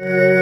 Uh...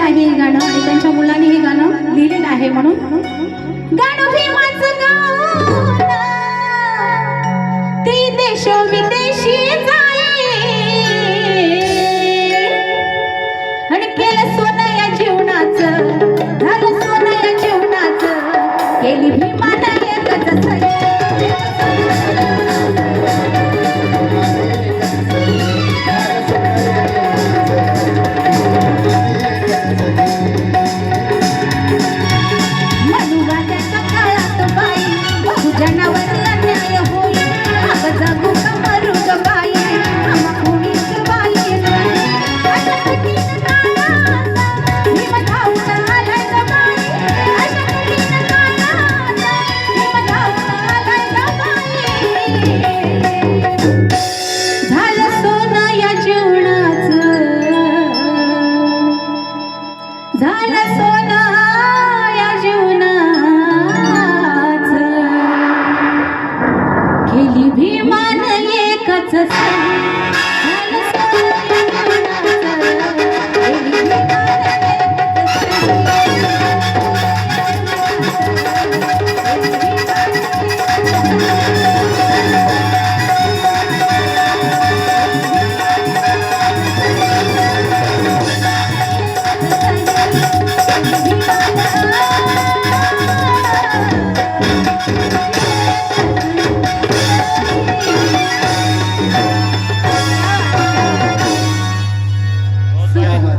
लिहिलेलं आहे हे गाणं आणि त्यांच्या मुलाने हे गाणं लिहिलेलं आहे म्हणून. गाणं 这是